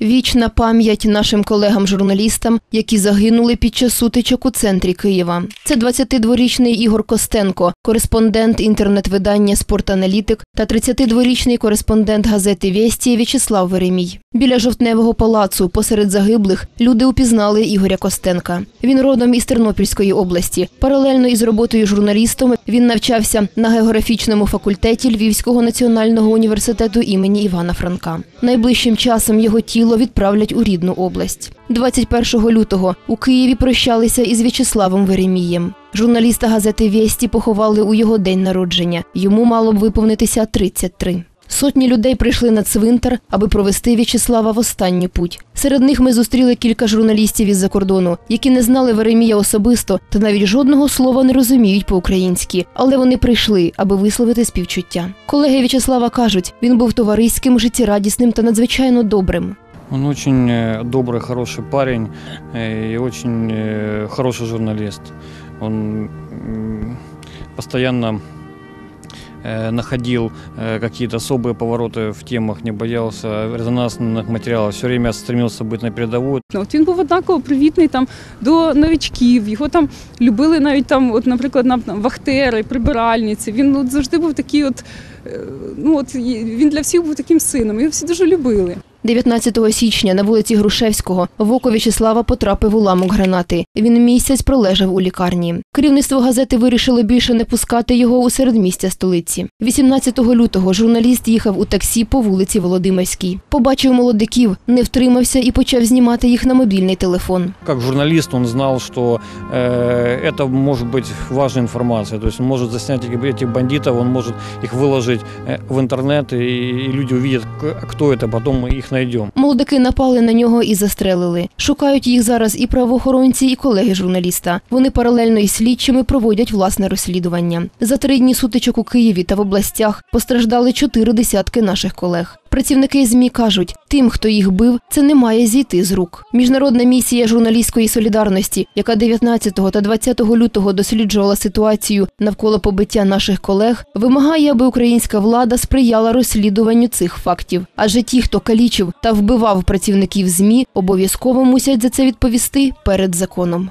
Вічна пам'ять нашим колегам-журналістам, які загинули під час сутичок у центрі Києва. Це 22-річний Ігор Костенко, кореспондент інтернет-видання «Спортаналітик» та 32-річний кореспондент газети «Вєсті» В'ячеслав Веремій. Біля жовтневого палацу посеред загиблих люди упізнали Ігоря Костенка. Він родом із Тернопільської області. Паралельно із роботою журналістом він навчався на географічному факультеті Львівського національного університету імені Івана Франка. Найближчим часом його тіло відправлять у рідну область. 21 лютого у Києві прощалися із В'ячеславом Веремієм. Журналіста газети «Вєсті» поховали у його день народження. Йому мало б виповнитися 33. Сотні людей прийшли на цвинтар, аби провести В'ячеслава в останню путь. Серед них ми зустріли кілька журналістів із-за кордону, які не знали Веремія особисто та навіть жодного слова не розуміють по-українськи, але вони прийшли, аби висловити співчуття. Колеги В'ячеслава кажуть, він був товариським, життєрадісним та надзвичайно добрим. Он очень э, добрый, хороший парень э, и очень э, хороший журналист. Он м, постоянно э, находил э, какие-то особые повороты в темах, не боялся резонансных материалов, все время стремился быть на передовой. Ну, От він був однаково привітний там до новичків. Його там любили навіть там, от, наприклад, на на вахтери, прибиральниці. Він от завжди був такий, от е, ну от і- він для всіх був таким сином. Його всі дуже любили. 19 січня на вулиці Грушевського в око В'ячеслава потрапив уламок гранати. Він місяць пролежав у лікарні. Керівництво газети вирішило більше не пускати його у середмістя столиці. 18 лютого журналіст їхав у таксі по вулиці Володимирській. Побачив молодиків, не втримався і почав знімати їх на мобільний телефон. Как журналист он знал, что э, это может быть важная информация. То есть он может заснять этих этих бандитов, он может их выложить э, в интернет, и, и люди увидят, к- кто это, потом мы. Молодики напали на нього і застрелили. Шукають їх зараз і правоохоронці, і колеги журналіста. Вони паралельно із слідчими проводять власне розслідування. За три дні сутичок у Києві та в областях постраждали чотири десятки наших колег. Працівники ЗМІ кажуть, тим, хто їх бив, це не має зійти з рук. Міжнародна місія журналістської солідарності, яка 19 та 20 лютого досліджувала ситуацію навколо побиття наших колег, вимагає, аби українська влада сприяла розслідуванню цих фактів. Адже ті, хто калічив та вбивав працівників ЗМІ, обов'язково мусять за це відповісти перед законом.